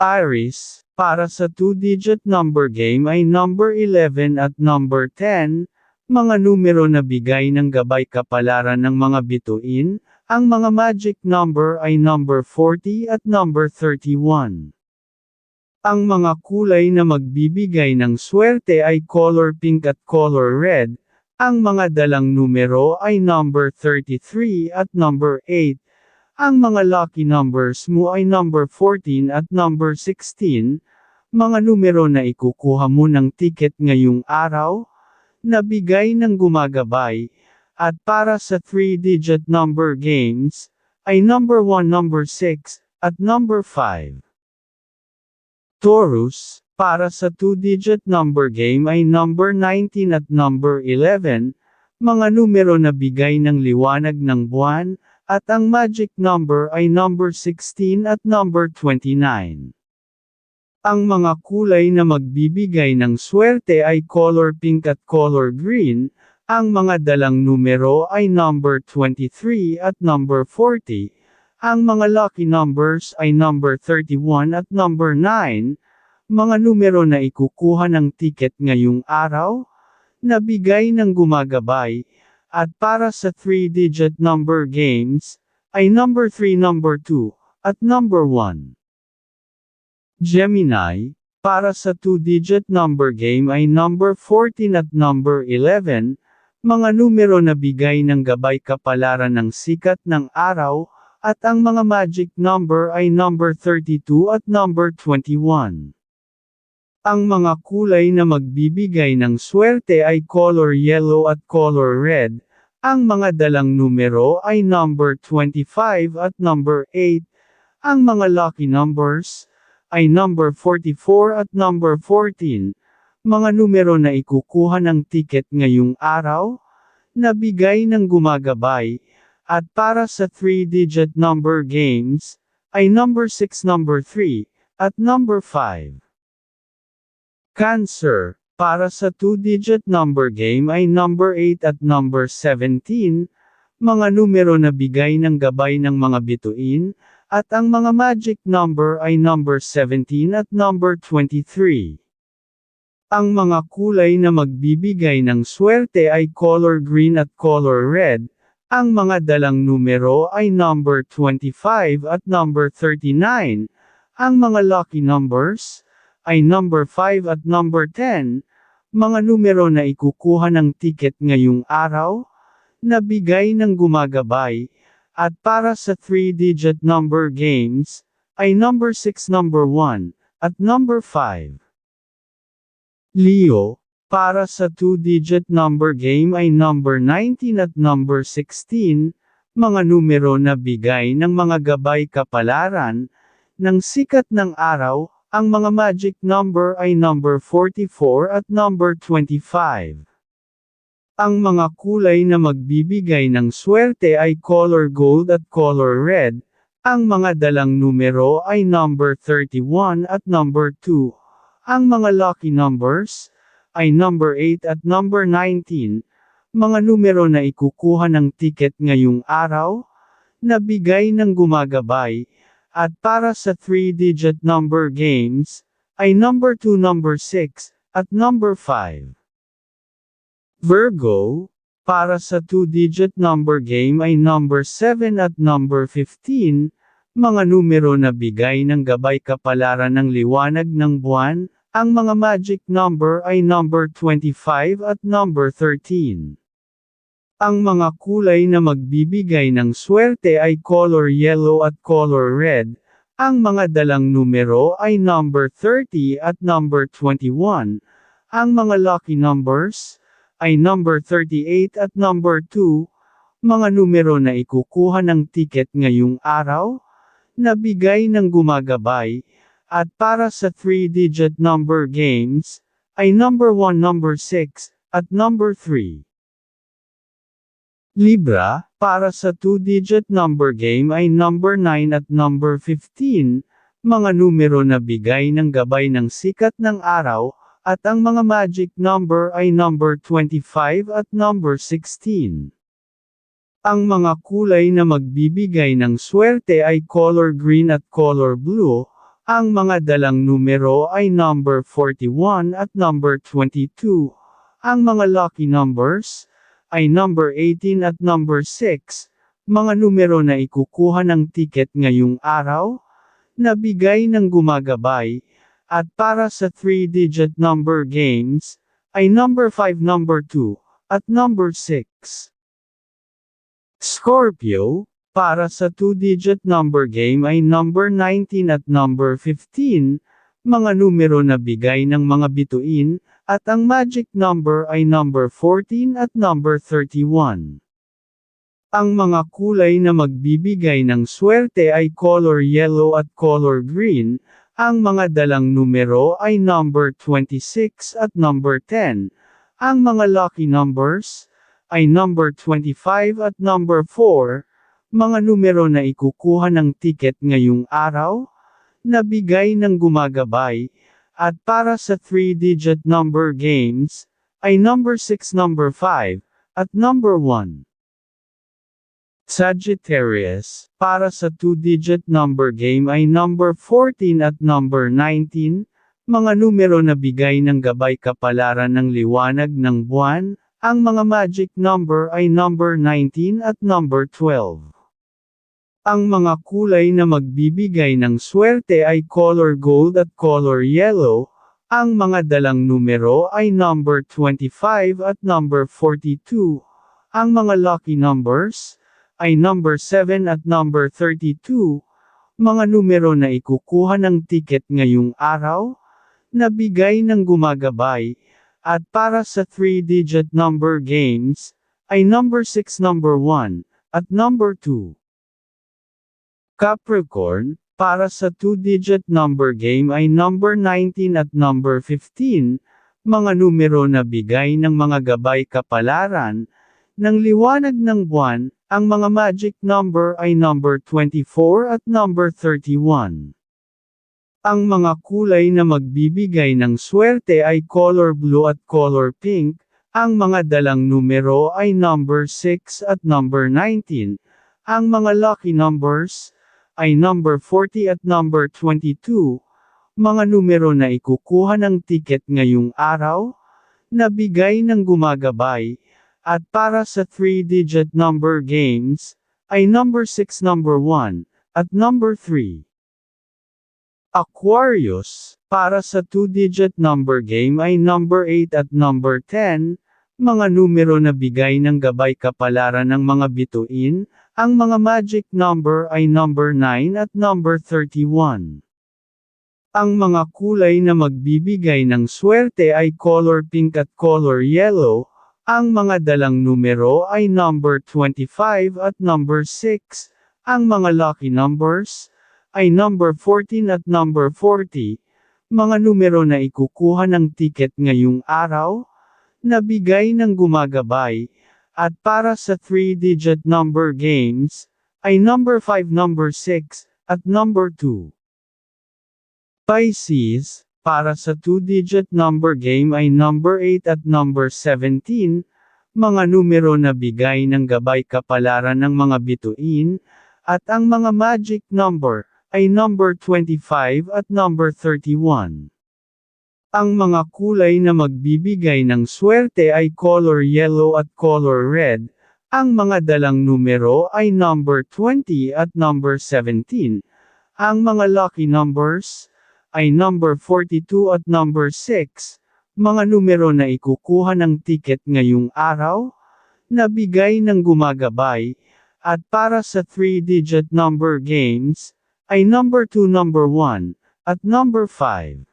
Iris, para sa 2-digit number game ay number 11 at number 10, mga numero na bigay ng gabay kapalaran ng mga bituin, ang mga magic number ay number 40 at number 31. Ang mga kulay na magbibigay ng swerte ay color pink at color red, ang mga dalang numero ay number 33 at number 8, ang mga lucky numbers mo ay number 14 at number 16, mga numero na ikukuha mo ng ticket ngayong araw, na bigay ng gumagabay, at para sa 3-digit number games, ay number 1 number 6, at number 5. Taurus, para sa 2-digit number game ay number 19 at number 11, mga numero na bigay ng liwanag ng buwan, at ang magic number ay number 16 at number 29. Ang mga kulay na magbibigay ng swerte ay color pink at color green, ang mga dalang numero ay number 23 at number 40, ang mga lucky numbers ay number 31 at number 9, mga numero na ikukuha ng ticket ngayong araw, na bigay ng gumagabay, at para sa 3-digit number games, ay number 3 number 2, at number 1. Gemini, para sa 2-digit number game ay number 14 at number 11, mga numero na bigay ng gabay kapalaran ng sikat ng araw, at ang mga magic number ay number 32 at number 21. Ang mga kulay na magbibigay ng swerte ay color yellow at color red, ang mga dalang numero ay number 25 at number 8, ang mga lucky numbers, ay number 44 at number 14, mga numero na ikukuha ng ticket ngayong araw, na bigay ng gumagabay, at para sa 3-digit number games, ay number 6 number 3, at number 5. Cancer, para sa 2-digit number game ay number 8 at number 17, mga numero na bigay ng gabay ng mga bituin, at ang mga magic number ay number 17 at number 23. Ang mga kulay na magbibigay ng swerte ay color green at color red, ang mga dalang numero ay number 25 at number 39, ang mga lucky numbers ay number 5 at number 10, mga numero na ikukuha ng ticket ngayong araw, na bigay ng gumagabay, at para sa 3-digit number games, ay number 6 number 1, at number 5. Leo, para sa 2-digit number game ay number 19 at number 16, mga numero na bigay ng mga gabay kapalaran, ng sikat ng araw, ang mga magic number ay number 44 at number 25. Ang mga kulay na magbibigay ng swerte ay color gold at color red, ang mga dalang numero ay number 31 at number 2. Ang mga lucky numbers ay number 8 at number 19, mga numero na ikukuha ng ticket ngayong araw, na bigay ng gumagabay, at para sa 3-digit number games, ay number 2 number 6, at number 5. Virgo, para sa 2-digit number game ay number 7 at number 15, mga numero na bigay ng gabay kapalaran ng liwanag ng buwan, ang mga magic number ay number 25 at number 13. Ang mga kulay na magbibigay ng swerte ay color yellow at color red, ang mga dalang numero ay number 30 at number 21, ang mga lucky numbers, ay number 38 at number 2, mga numero na ikukuha ng ticket ngayong araw, na bigay ng gumagabay, at para sa 3-digit number games, ay number 1 number 6, at number 3. Libra, para sa 2-digit number game ay number 9 at number 15, mga numero na bigay ng gabay ng sikat ng araw, at ang mga magic number ay number 25 at number 16. Ang mga kulay na magbibigay ng swerte ay color green at color blue, Ang mga dalang numero ay number 41 at number 22. Ang mga lucky numbers ay number 18 at number 6. Mga numero na ikukuha ng ticket ngayong araw, na bigay ng gumagabay, at para sa 3-digit number games, ay number 5 number 2, at number 6. Scorpio, para sa 2-digit number game ay number 19 at number 15, mga numero na bigay ng mga bituin, at ang magic number ay number 14 at number 31. Ang mga kulay na magbibigay ng swerte ay color yellow at color green, ang mga dalang numero ay number 26 at number 10. Ang mga lucky numbers ay number 25 at number 4, mga numero na ikukuha ng ticket ngayong araw, na bigay ng gumagabay, at para sa 3-digit number games, ay number 6 number 5, at number 1. Sagittarius, para sa 2-digit number game ay number 14 at number 19, mga numero na bigay ng gabay kapalaran ng liwanag ng buwan, ang mga magic number ay number 19 at number 12. Ang mga kulay na magbibigay ng swerte ay color gold at color yellow, ang mga dalang numero ay number 25 at number 42. Ang mga lucky numbers ay number 7 at number 32, mga numero na ikukuha ng ticket ngayong araw, na bigay ng gumagabay, at para sa 3-digit number games, ay number 6 number 1, at number 2. Capricorn, para sa 2-digit number game ay number 19 at number 15, mga numero na bigay ng mga gabay kapalaran, ng liwanag ng buwan, ang mga magic number ay number 24 at number 31. Ang mga kulay na magbibigay ng swerte ay color blue at color pink, ang mga dalang numero ay number 6 at number 19. Ang mga lucky numbers ay number 40 at number 22, mga numero na ikukuha ng ticket ngayong araw, na bigay ng gumagabay, at para sa 3-digit number games, ay number 6 number 1, at number 3. Aquarius, para sa 2-digit number game ay number 8 at number 10, mga numero na bigay ng gabay kapalaran ng mga bituin, ang mga magic number ay number 9 at number 31. Ang mga kulay na magbibigay ng swerte ay color pink at color yellow, ang mga dalang numero ay number 25 at number 6, ang mga lucky numbers ay number 14 at number 40, mga numero na ikukuha ng ticket ngayong araw, na bigay ng gumagabay, at para sa 3-digit number games, ay number 5 number 6, at number 2. Pisces, para sa 2-digit number game ay number 8 at number 17, mga numero na bigay ng gabay kapalaran ng mga bituin, at ang mga magic number, ay number 25 at number 31. Ang mga kulay na magbibigay ng swerte ay color yellow at color red, ang mga dalang numero ay number 20 at number 17. Ang mga lucky numbers ay number 42 at number 6, mga numero na ikukuha ng ticket ngayong araw, na bigay ng gumagabay, at para sa 3-digit number games, ay number 2 number 1, at number 5.